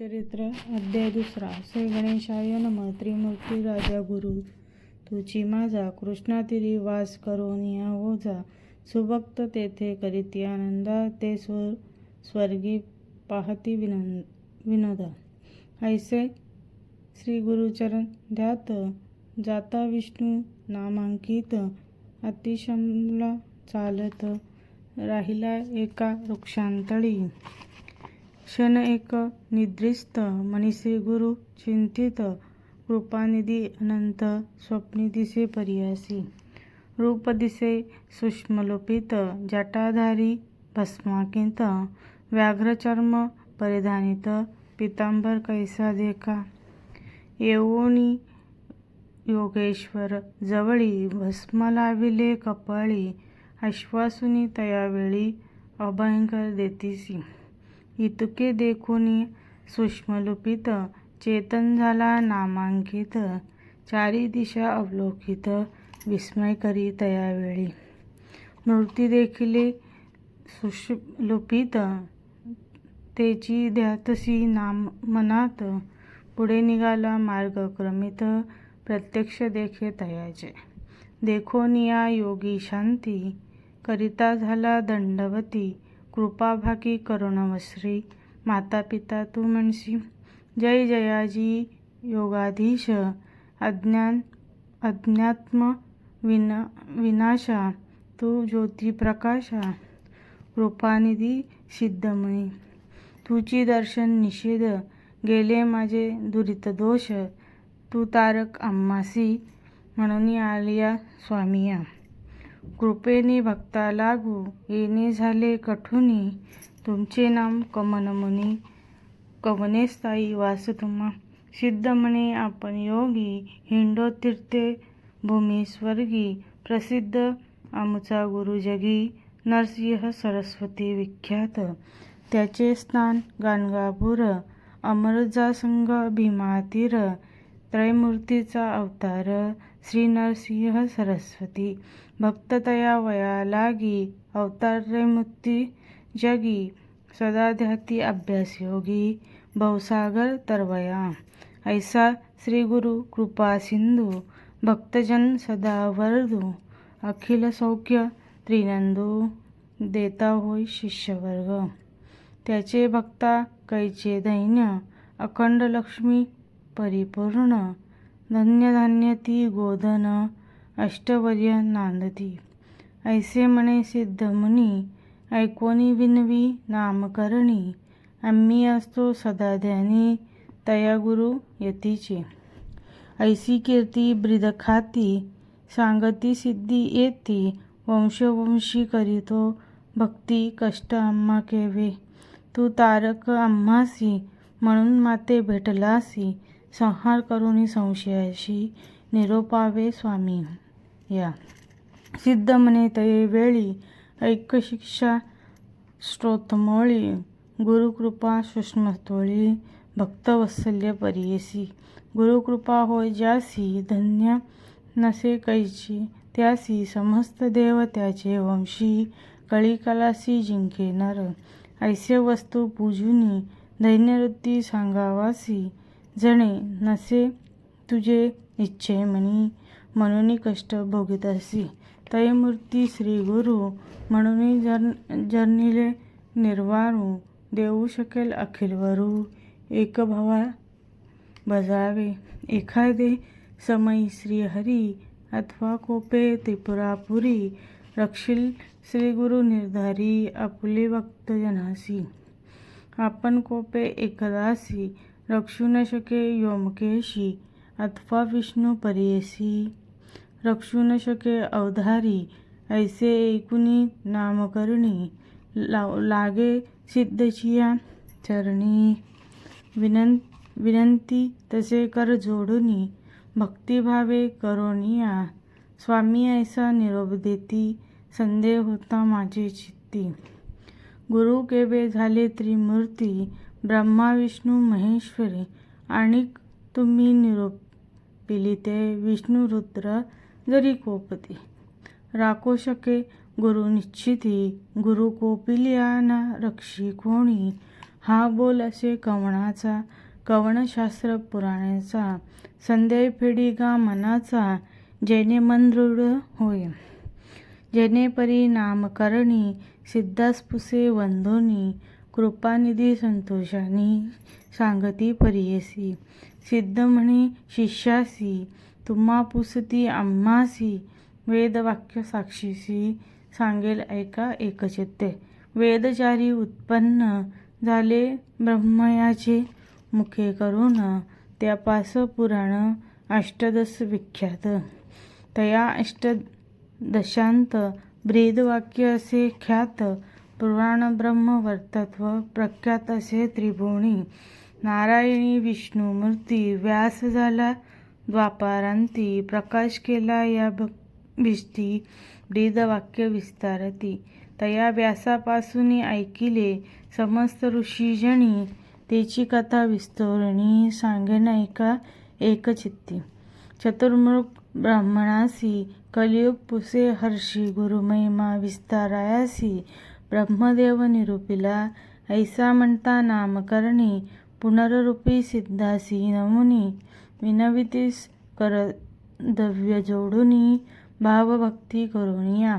चरित्र अध्याय दुसरा. श्री गणेशाय नम. त्रिमूर्ती राजा गुरु तुची माझा. कृष्णातिरी वास करोनिया ओझा सुभक्त तेथे करीती आनंदा ते स्वर स्वर्गी पाहती विनोद विनोदा. ऐसे श्री गुरुचरण ध्यात. जाता विष्णू नामांकित. अतिशमला चालत राहिला एका वृक्षांतळी. क्षण एक निद्रिस्त मनीश्री गुरु चिंतित कृपानिधी अनंत स्वप्नी दिसे परियासी रूप दिसे सूक्ष्मलोपित जटाधारी भस्माकित व्याघ्रचर्म परिधानित पितांबर कैसा देखा? येऊनी योगेश्वर जवळी भस्म लाविले कपाळी आश्वासुनी तयावेळी अभयंकर देतीसी. इतके देखुनी सूक्ष्मलुपित चेतन झाला नामांकित चारी दिशा अवलोकित विस्मय करी तयावेळी मूर्ती देखिले सुषुप्लुपित तेची ध्यातसी नाम मनात पुढे निघाला मार्ग क्रमित प्रत्यक्ष देखे तयाचे. देखोनिया योगी शांती करिता झाला दंडवती कृपाभाकी करुणवश्री माता पिता तू म्हणशी. जय जयाजी योगाधीश अज्ञान अज्ञात्म विना विनाशा तू ज्योतिप्रकाशा कृपानिधी सिद्धमणी तुची दर्शन निषेध गेले माझे दुरितदोष तू तारक अम्मासी म्हणून आलिया स्वामिया. कृपेनी भक्ता लागू. येणे झाले कठुनी. तुमचे नाम कमनमुनी कवने स्थायी वास सिद्ध म्हणे आपण योगी. हिंडो तीर्थे भूमी स्वर्गी. प्रसिद्ध आमचा गुरु जगी. नरसिंह सरस्वती विख्यात. त्याचे स्थान गाणगापूर. अमरजा संघ भीमातीर. त्रयमूर्तीचा अवतार. श्री नरसिंह सरस्वती भक्ततया वया लागी अवतार त्रैमूर्ती जगी। सदा ध्याती अभ्यास योगी। भवसागर तरवया। ऐसा श्री गुरु कृपा सिंधू। भक्तजन सदा वरदू। अखिल सौख्य त्रिनंदू। देता होय शिष्यवर्ग। त्याचे भक्ता कैचे दैन्य अखंड लक्ष्मी परिपूर्ण। धन्य धान्य ती गोधन अष्टवर्य नांदती. ऐसे म्हणे सिद्ध मुनी ऐकोनी विनवी नामकरणी आम्ही असतो सदा ध्यानी तया गुरु यतीचे. ऐसी कीर्ती ब्रिदखाती सांगती सिद्धी येती. वंशवंशी करीतो भक्ती कष्ट आम्हा केवे. तू तारक आम्हासी म्हणून माते भेटलासी. संहार करून संशयाशी निरोपावे स्वामी. या. सिद्ध म्हणे तये वेळी ऐक शिक्षा श्रोतमोळी गुरुकृपा सुष्मतोळी भक्तवत्सल्य परियसी. गुरुकृपा होय ज्यासी धन्य नसे कैची त्यासी समस्त देव त्याचे वंशी कळीकालासी जिंके नर. ऐसे वस्तू पूजुनी दैन्यवृत्ती सांगावासी जणे नसे तुझे इच्छे म्हणी म्हणून कष्ट भोगितसी तयमूर्ती श्री गुरु म्हणून जर जर्निले निर्वारू देऊ शकेल अखिलवरू एक भवा बजावे एखादे समयी श्रीहरी अथवा कोपे त्रिपुरापुरी रक्षील श्री गुरु निर्धारी आपुले भक्तजनासी आपण कोपे एकदासी रक्षू न शके योमकेशी अथवा विष्णू परियेसी रक्षू न शके अवधारी ऐसे ऐकुनी नामकरणी लागे सिद्धचिया चरणी। विनं विनंती तसे कर जोडुनी भक्तिभावे करोनिया। स्वामी ऐसा निरोप देती संदेह होता माझे चित्ती। गुरु केवे झाले त्रिमूर्ती ब्रह्मा विष्णू महेश्वरी आणि तुम्ही निरोप ते विष्णू रुद्र जरी कोपती. राखो शके गुरु निश्चिती गुरु कोपिलिया ना रक्षी कोणी? हा बोल असे कवणाचा कवणशास्त्र पुराणाचा संदेह फेडी गा मनाचा जेणे मन दृढ होय. जेणे परी सिद्धास पुसे वंदोनी कृपानिधी संतोषानी सांगती परियसी. सिद्ध म्हणे शिष्यासी तुम्हा पुसती आम्हासी. वेदवाक्य साक्षीसी सांगेल ऐका एकचित्ते. वेदचारी उत्पन्न झाले ब्रह्मयाचे. मुखे करून त्यापास पुराण अष्टदश विख्यात. तया अष्टदशांत ब्रेदवाक्य असे ख्यात. पुराण ब्रह्म वर्तत्व प्रख्यात असे त्रिभुवनी. नारायणी विष्णुमूर्ती व्यास झाला द्वापारांती प्रकाश केला या भिष्टी ब्रीदवाक्य विस्तारती. तया व्यासापासून ऐकिले समस्त ऋषीजणी तेची कथा विस्तरणी सांगेन ऐका एकचित्ती. चतुर्मुख ब्राह्मणासी कलियुग पुसे हर्षी गुरुमहिमा विस्तारायासी ब्रह्मदेव निरूपिला ऐसा म्हणता नामकरणी पुनररूपी सिद्धासी नमुनी विनवितीस कर दव्य जोडुनी भावभक्ती करुणिया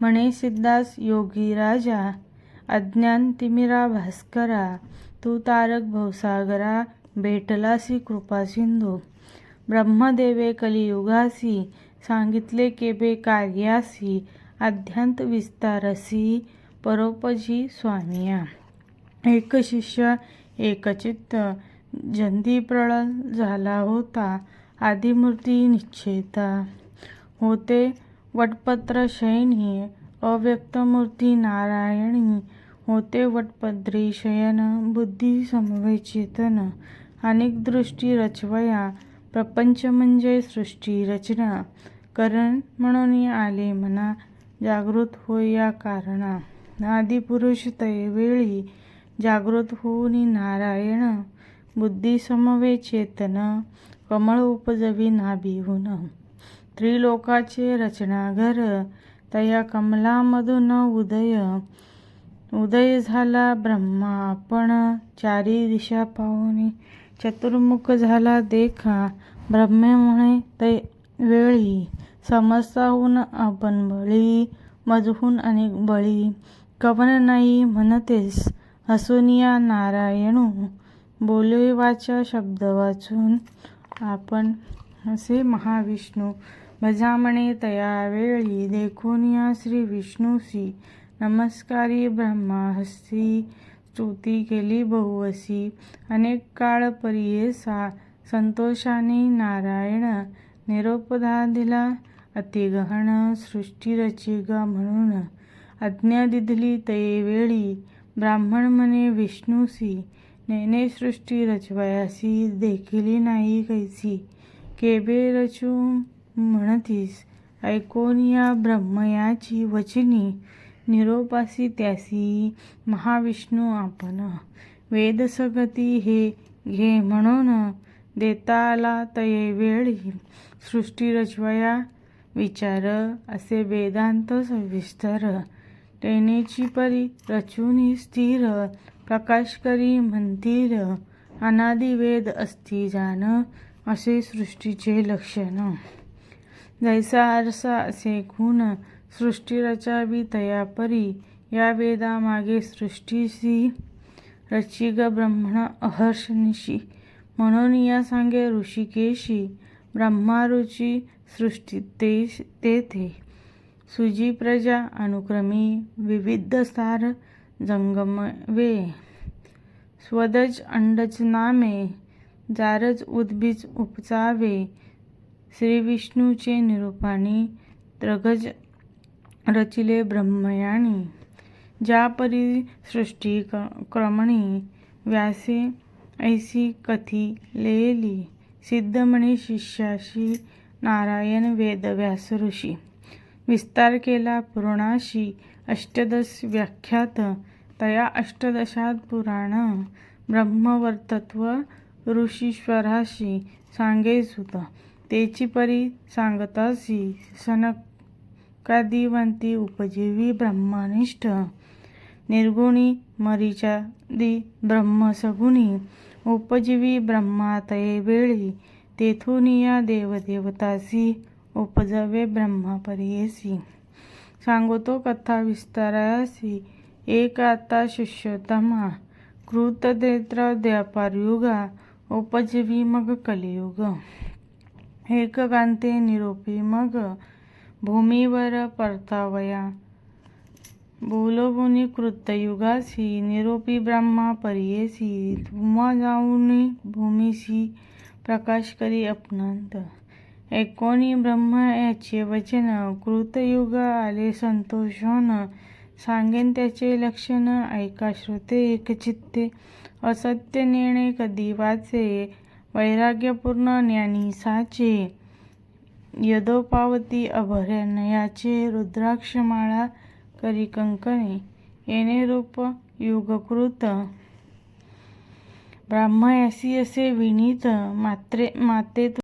म्हणे सिद्धास योगी राजा अज्ञान तिमिरा भास्करा तू तारक भवसागरा भेटलासी कृपा सिंधू ब्रह्मदेवे कलियुगासी सांगितले केबे कार्यासी आद्यांत विस्तारसी परोपजी स्वामिया एक शिष्य एकचित्त. जंती झाला होता आदिमूर्ती निश्चेता. होते वटपत्र शयनी अव्यक्तमूर्ती नारायणी. होते वटपद्री शयन बुद्धी समवे चेतन अनेक दृष्टी रचवया प्रपंच म्हणजे सृष्टी रचना. करण म्हणून आले मना जागृत होय या कारणा. आदिपुरुष वेळी जागृत होऊन नारायण बुद्धी समवे चेतन कमळ उपजवी नाभिहून त्रिलोकाचे रचनाघर तया कमलामधून उदय. उदय झाला ब्रह्मा आपण चारी दिशा पाहून चतुर्मुख झाला देखा. ब्रह्मे म्हणे ते वेळी समस्ताहून आपण बळी मजहून अनेक बळी. कवन नाही म्हणतेस? हसुनिया नारायणू बोले वाचा शब्द वाचून आपण असे महाविष्णू भजामणे तया वेळी देखून या श्री विष्णूसी नमस्कारी ब्रह्मा हस्ती स्तुती केली बहुवसी. अनेक काळ परियेसा संतोषाने नारायण निरोपदा दिला अतिगहन सृष्टी रचिगा म्हणून. आज्ञा दिधली तये वेळी ब्राह्मण म्हणे विष्णूसी नेने सृष्टी रचवयासी देखिली नाही कैसी केबे रचू म्हणतीस ऐकोन या ब्रह्मयाची वचनी निरोपासी त्यासी महाविष्णू आपण वेदसगती हे घे म्हणून देता आला तये वेळी सृष्टी रचवया विचार असे वेदांत सविस्तर टेनेची परी रचुनी स्थिर प्रकाश करी म्हणतील अनादि वेद असती जाण असे सृष्टीचे लक्षण. जैसा आरसा असे गुण सृष्टी रचावी तया परी या वेदामागे सृष्टीशी सृष्टीसी रची ग ब्रह्मण अहर्षनिशी. म्हणून या सांगे ऋषिकेशी ब्रह्मारुची सृष्टी ते तेथे. सुजी प्रजा अनुक्रमी विविध सार जंगमवे स्वदज अंडज नामे जारज उद्बीज उपचावे श्रीविष्णूचे निरूपाणी त्रगज रचिले ब्रह्मयाणी। ज्या परी सृष्टी क्रमणी व्यासे ऐसी कथी लेली। सिद्धमणी शिष्याशी नारायण वेदव्यास ऋषी। विस्तार केला पुराणाशी अष्टदश व्याख्यात. तया अष्टदशात पुराण ब्रह्मवर्तत्व ऋषीश्वराशी सांगे सुत तेची परी सांगतासी सनकादिवंती उपजीवी ब्रह्मनिष्ठ. निर्गुणी मरिचादी ब्रह्म सगुणी उपजीवी ब्रह्मातये वेळी तेथून या देवदेवतासी उपजवे ब्रह्मा परीयसी सांगतो कथा विस्तारासी। एक आता शिष्योत्तमा कृतद्रेत्र द्वापारयुगा उपजवी मग कलियुग। एककांते निरोपी मग। भूमीवर परतावया। बोलवुनी कृतयुगासी। निरोपी ब्रह्मा परियेसी तुम्हा जाऊनी भूमीसी। प्रकाश करी अपनंत। एकोणी ब्रह्म याचे वचन कृतयुग आले संतोष होण सांगेन त्याचे लक्षण ऐका श्रोते एकचित्ते असत्य नेणे कधी वाचे? वैराग्यपूर्ण ज्ञानी साचे. यदोपावती अभयारण्याचे रुद्राक्षमाळा करी कंकणे. येणे रूप युगकृत. ब्राह्मयासी असे विनीत मात्रे माते